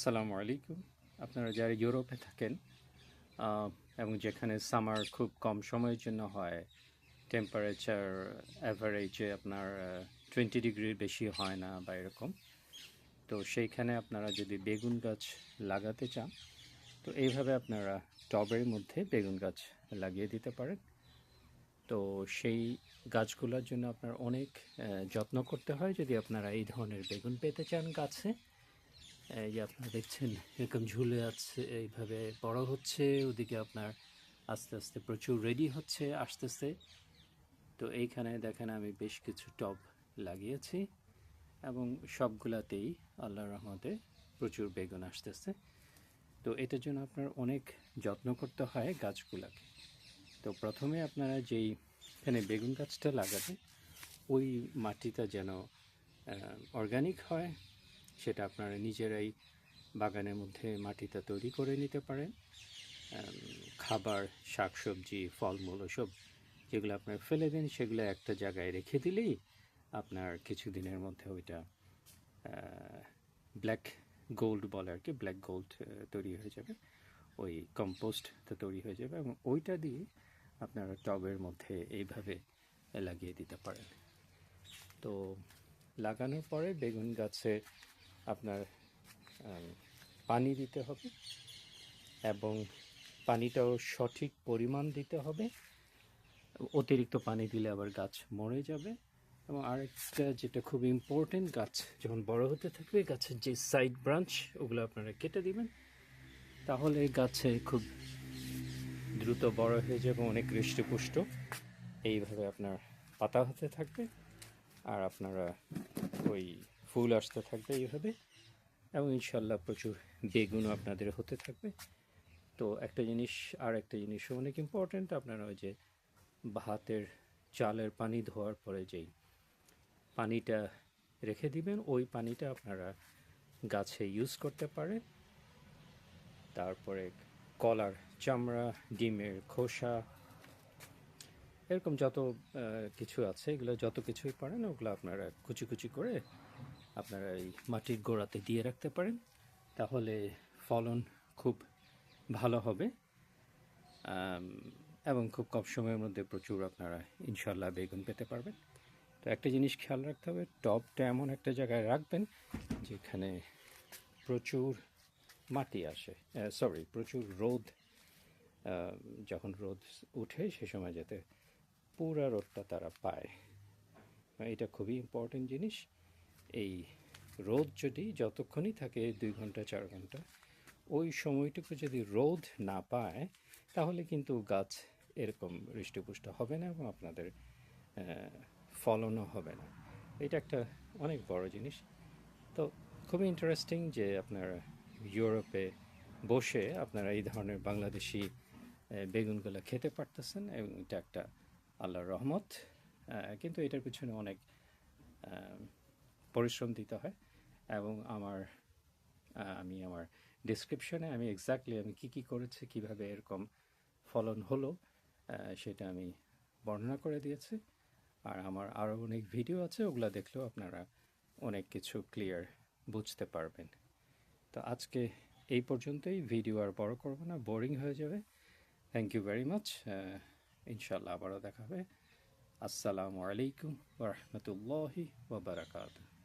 আসসালামু আলাইকুম। আপনারা যারা ইউরোপে থাকেন এবং যেখানে সামার খুব কম সময়ের জন্য হয় টেম্পারেচার অ্যাভারেজে আপনার টোয়েন্টি ডিগ্রির বেশি হয় না বা এরকম, তো সেইখানে আপনারা যদি বেগুন গাছ লাগাতে চান, তো এইভাবে আপনারা টবের মধ্যে বেগুন গাছ লাগিয়ে দিতে পারেন। তো সেই গাছগুলোর জন্য আপনার অনেক যত্ন করতে হয় যদি আপনারা এই ধরনের বেগুন পেতে চান গাছে। এই যে আপনারা দেখছেন, এরকম ঝুলে আছে, এইভাবে বড় হচ্ছে, ওদিকে আপনার আস্তে আস্তে প্রচুর রেডি হচ্ছে, আসতেছে। তো এইখানে দেখেন আমি বেশ কিছু টব লাগিয়েছি এবং সবগুলাতেই আল্লাহ রহমতে প্রচুর বেগুন আসতেছে। তো এটার জন্য আপনার অনেক যত্ন করতে হয় গাছগুলাকে। তো প্রথমে আপনারা যেই এখানে বেগুন গাছটা লাগাবেন, ওই মাটিটা যেন অর্গানিক হয় সেটা আপনারা নিজেরাই বাগানের মধ্যে মাটিটা তৈরি করে নিতে পারেন। খাবার, শাকসবজি, ফলমূল ওসব যেগুলো আপনার ফেলে দেন, সেগুলো একটা জায়গায় রেখে দিলেই আপনার কিছুদিনের মধ্যে ওইটা ব্ল্যাক গোল্ড বলে আর কি ব্ল্যাক গোল্ড তৈরি হয়ে যাবে। ওই কম্পোস্টটা তৈরি হয়ে যাবে এবং ওইটা দিয়ে আপনারা টবের মধ্যে এইভাবে লাগিয়ে দিতে পারেন। তো লাগানোর পরে বেগুন গাছে আপনার পানি দিতে হবে এবং পানিটাও সঠিক পরিমাণ দিতে হবে। অতিরিক্ত পানি দিলে আবার গাছ মরে যাবে এবং আরেকটা যেটা খুব ইম্পর্টেন্ট গাছ যখন বড় হতে থাকবে, গাছের যে সাইড ব্রাঞ্চ ওগুলো আপনারা কেটে দিবেন। তাহলে গাছে খুব দ্রুত বড় হয়ে যাবে, অনেক হৃষ্টপুষ্ট। এইভাবে আপনার পাতা হতে থাকবে। আর আপনারা ওই ফুল আসতে থাকবে এইভাবে এবং ইনশাল্লাহ প্রচুর বেগুনও আপনাদের হতে থাকবে। তো একটা জিনিস, আর একটা জিনিস অনেক ইম্পর্ট্যান্ট আপনারা ওই যে ভাতের চালের পানি ধোয়ার পরে যেই পানিটা রেখে দিবেন, ওই পানিটা আপনারা গাছে ইউজ করতে পারেন। তারপরে কলার চামড়া, ডিমের খোসা, এরকম যত কিছু আছে, এগুলো যত কিছুই পারেন, ওগুলো আপনারা কুচি কুচি করে আপনারা এই মাটির গোড়াতে দিয়ে রাখতে পারেন, তাহলে ফলন খুব ভালো হবে। এবং খুব কম সময়ের মধ্যে প্রচুর আপনারা ইনশাল্লাহ বেগুন পেতে পারবেন। তো একটা জিনিস খেয়াল রাখতে হবে টবটা এমন একটা জায়গায় রাখবেন যেখানে প্রচুর মাটি আসে সরি প্রচুর রোদ যখন রোদ উঠে সে সময় যাতে পুরা রোদটা তারা পায়। এটা খুবই ইম্পর্টেন্ট জিনিস। এই রোদ যদি যতক্ষণই থাকে, দুই ঘণ্টা, চার ঘণ্টা, ওই সময়টুকু যদি রোদ না পায়, তাহলে কিন্তু গাছ এরকম হৃষ্টপুষ্ট হবে না এবং আপনাদের ফলনও হবে না। এটা একটা অনেক বড় জিনিস। তো খুবই ইন্টারেস্টিং যে আপনার ইউরোপে বসে আপনারা এই ধরনের বাংলাদেশি বেগুনগুলো খেতে পারতেছেন এবং এটা একটা আল্লাহর রহমত। কিন্তু এটার পিছনে অনেক পরিশ্রম দিতে হয় এবং আমার আমি আমার ডিসক্রিপশনে আমি এক্স্যাক্টলি আমি কি কি করেছি, কীভাবে এরকম ফলন হলো সেটা আমি বর্ণনা করে দিয়েছি। আর আমার আরও অনেক ভিডিও আছে, ওগুলো দেখলেও আপনারা অনেক কিছু ক্লিয়ার বুঝতে পারবেন। তো আজকে এই পর্যন্তই ভিডিও আর বড় করব না বোরিং হয়ে যাবে। থ্যাংক ইউ ভেরি মাচ ইনশাল্লাহ আবারও দেখা হবে। আসসালামু আলাইকুম ওরহমতুল্লাহি ওবরাকাতুহ